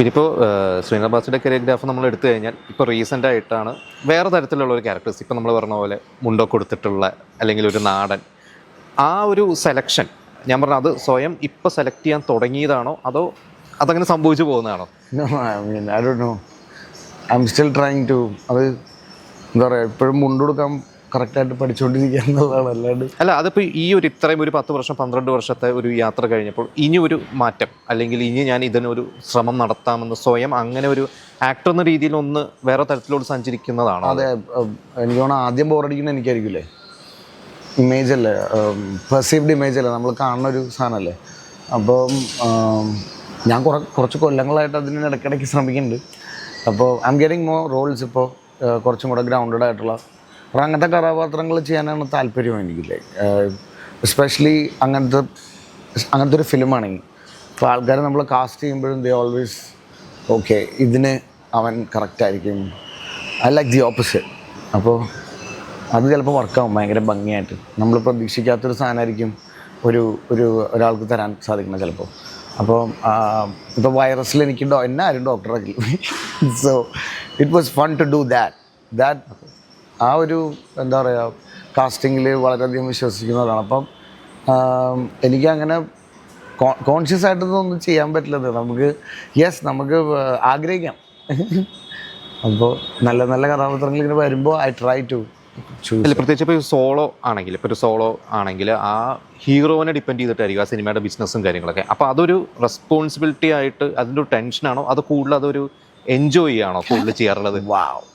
പിന്നെ ഇപ്പോൾ ശ്രീനാഥ് ബാസിയുടെ കരിയോഗ്രാഫ് നമ്മൾ എടുത്തു കഴിഞ്ഞാൽ ഇപ്പോൾ റീസെന്റ് ആയിട്ടാണ് വേറെ തരത്തിലുള്ള ഒരു ക്യാരക്ടേഴ്സ് ഇപ്പോൾ നമ്മൾ പറഞ്ഞ പോലെ മുണ്ടോ കൊടുത്തിട്ടുള്ള അല്ലെങ്കിൽ ഒരു നാടൻ. ആ ഒരു സെലക്ഷൻ ഞാൻ പറഞ്ഞ അത് സ്വയം ഇപ്പോൾ സെലക്ട് ചെയ്യാൻ തുടങ്ങിയതാണോ? അതോ അതങ്ങനെ സംഭവിച്ചു പോകുന്നതാണോ? I do I am still trying to അത് എന്താ പറയുക ഇപ്പോഴും മുണ്ടുകൊടുക്കാൻ കറക്റ്റായിട്ട് പഠിച്ചുകൊണ്ടിരിക്കുക എന്നുള്ളതാണ്. അല്ലാണ്ട് അല്ല അതിപ്പോൾ ഈ ഒരു ഇത്രയും ഒരു പത്ത് വർഷം പന്ത്രണ്ട് വർഷത്തെ ഒരു യാത്ര കഴിഞ്ഞപ്പോൾ ഇനി ഒരു മാറ്റം അല്ലെങ്കിൽ ഇനി ഞാൻ ഇതിനൊരു ശ്രമം നടത്താമെന്ന് സ്വയം അങ്ങനെ ഒരു ആക്ടർ എന്ന രീതിയിൽ ഒന്ന് വേറെ തരത്തിലോട്ട് സഞ്ചരിക്കുന്നതാണ് അതെ? എനിക്ക് തോന്നുന്നു ആദ്യം ബോറടിക്കുന്നത് എനിക്കായിരിക്കില്ലേ ഇമേജ് അല്ലേ? പെർസീവ്ഡ് ഇമേജ് അല്ലേ? നമ്മൾ കാണുന്ന ഒരു സാധനമല്ലേ? അപ്പം ഞാൻ കുറ കുറച്ച് കൊല്ലങ്ങളായിട്ട് അതിന് ഇടയ്ക്കിടയ്ക്ക് ശ്രമിക്കുന്നുണ്ട്. അപ്പോൾ I am getting more roles ഇപ്പോൾ കുറച്ചും കൂടെ ഗ്രൗണ്ടഡ് ആയിട്ടുള്ള അപ്പോൾ അങ്ങനത്തെ കഥാപാത്രങ്ങൾ ചെയ്യാനാണ് താല്പര്യം എനിക്കില്ലേ. എസ്പെഷ്യലി അങ്ങനത്തെ അങ്ങനത്തെ ഒരു ഫിലിമാണെങ്കിൽ അപ്പോൾ ആൾക്കാരെ നമ്മൾ കാസ്റ്റ് ചെയ്യുമ്പോഴും ദേ ഓൾവേസ് ഓക്കെ ഇതിന് അവൻ കറക്റ്റായിരിക്കും ഐ ലൈക്ക് ദി ഓപ്പോസിറ്റ് അപ്പോൾ അത് ചിലപ്പോൾ വർക്കാവും ഭയങ്കര ഭംഗിയായിട്ട്. നമ്മൾ പ്രതീക്ഷിക്കാത്തൊരു സാധനമായിരിക്കും ഒരു ഒരു ഒരാൾക്ക് തരാൻ സാധിക്കണം ചിലപ്പോൾ. അപ്പോൾ ഇപ്പോൾ വൈറസിൽ എനിക്ക് ഡോ എന്നെ ആരും ഡോക്ടറാക്കി so it was fun to do that that ആ ഒരു എന്താ പറയുക കാസ്റ്റിങ്ങിൽ വളരെയധികം വിശ്വസിക്കുന്നതാണ്. അപ്പം എനിക്കങ്ങനെ കോൺഷ്യസ് ആയിട്ടൊന്നും ചെയ്യാൻ പറ്റില്ലത്. നമുക്ക് യെസ് നമുക്ക് ആഗ്രഹിക്കാം. അപ്പോൾ നല്ല നല്ല കഥാപാത്രങ്ങൾ ഇങ്ങനെ വരുമ്പോൾ ഐ ട്രൈ ടു അല്ല പ്രത്യേകിച്ച് ഇപ്പോൾ സോളോ ആണെങ്കിൽ ഇപ്പോൾ ഒരു സോളോ ആണെങ്കിൽ ആ ഹീറോനെ ഡിപ്പെൻഡ് ചെയ്തിട്ടായിരിക്കും ആ സിനിമയുടെ ബിസിനസ്സും കാര്യങ്ങളൊക്കെ. അപ്പോൾ അതൊരു റെസ്പോൺസിബിലിറ്റി ആയിട്ട് അതിന്റെ ഒരു ടെൻഷനാണോ അത് കൂടുതൽ അതൊരു എൻജോയ് ആണോ കൂടുതൽ ചെയ്യാറുള്ളത്? വാവ്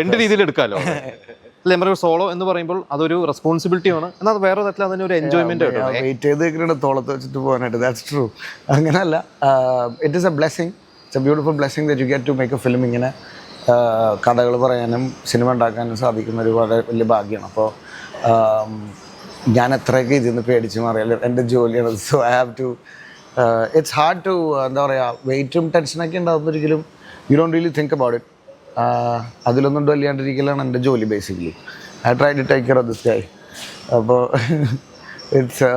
രണ്ട് രീതിയിൽ എടുക്കാമല്ലോ സോളോ എന്ന് പറയുമ്പോൾ അതൊരു റെസ്പോൺസിബിലിറ്റി ആണ്. എന്നാൽ വേറെ തരത്തിൽ അതിന് ഒരു എൻജോയ്മെന്റ് വെയിറ്റ് ചെയ്ത് നിൽക്കുന്നുണ്ട് തോളത്ത് വെച്ചിട്ട് പോകാനായിട്ട്. ദാറ്റ്സ് ട്രൂ അങ്ങനല്ല it is a blessing it's a beautiful blessing that you get to make a film ഇങ്ങനെ കഥകൾ പറയാനും സിനിമ ഉണ്ടാക്കാനും സാധിക്കുന്ന ഒരു വളരെ വലിയ ഭാഗ്യമാണ് അപ്പോൾ ഞാൻ എത്രയൊക്കെ ഇതിൽ നിന്ന് പേടിച്ച് മാറിയാൽ എന്റെ ജോലിയാണ്. So I have to it's hard to എന്താ പറയുക വെയിറ്റും ടെൻഷനൊക്കെ ഉണ്ടാകുന്ന ഒരിക്കലും you don't really think about it അതിലൊന്നും ഡൊല്ലിയാണ്ടിരിക്കലാണ് എന്റെ ജോലി basically I try to take care of this guy അപ്പോൾ ഇറ്റ്സ്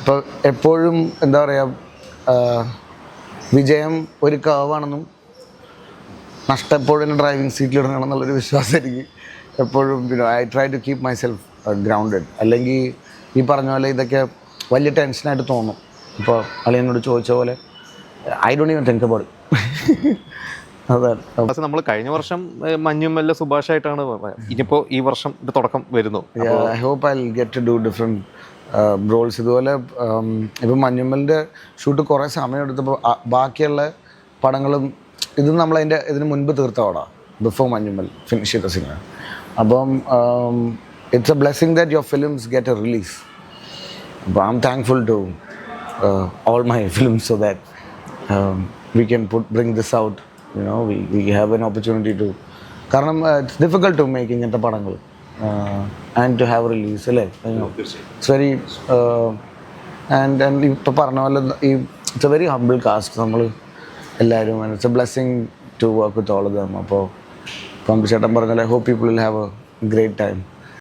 ഇപ്പോൾ എപ്പോഴും എന്താ പറയുക വിജയം ഒരു കർവാണെന്നും നഷ്ടം എപ്പോഴും ഡ്രൈവിംഗ് സീറ്റിലിടണം എന്നുള്ളൊരു വിശ്വാസം എനിക്ക് എപ്പോഴും I try to keep myself grounded അല്ലെങ്കിൽ ഈ പറഞ്ഞ പോലെ ഇതൊക്കെ വലിയ ടെൻഷനായിട്ട് തോന്നും. ഇപ്പോൾ അളിയനോട് ചോദിച്ച പോലെ I don't even think about അതാണ് നമ്മൾ കഴിഞ്ഞ വർഷം മഞ്ഞും മഞ്ഞുമല്ല സുഭാഷായിട്ടാണ് ഇനിയിപ്പോ ഈ വർഷം ഒരു തുടക്കം വരുന്നു. I hope I get to do different roles ഇതുപോലെ ഇപ്പം മഞ്ഞുമ്മലിന്റെ ഷൂട്ട് കുറേ സമയമെടുത്തപ്പോൾ ബാക്കിയുള്ള പടങ്ങളും ഇത് നമ്മളതിന്റെ ഇതിന് മുൻപ് തീർത്ത പടമാണ് ബിഫോർ മഞ്ഞുമ്മൽ ഫിനിഷ് ചെയ്ത സിനിമ അപ്പം it's a blessing that your films get a release അപ്പോൾ I am thankful to all my films so that we can put bring this out you know we we have an opportunity to കാരണം it's difficult to make ഇങ്ങനത്തെ പടങ്ങൾ and to have release അല്ലേ? It's very and and ഇപ്പോൾ പറഞ്ഞ പോലെ ഈ it's a very humble cast നമ്മൾ എല്ലാവരും it's a blessing to work with all them അപ്പോൾ പമ്പ് ചേട്ടൻ പറഞ്ഞാൽ hope people will have a great time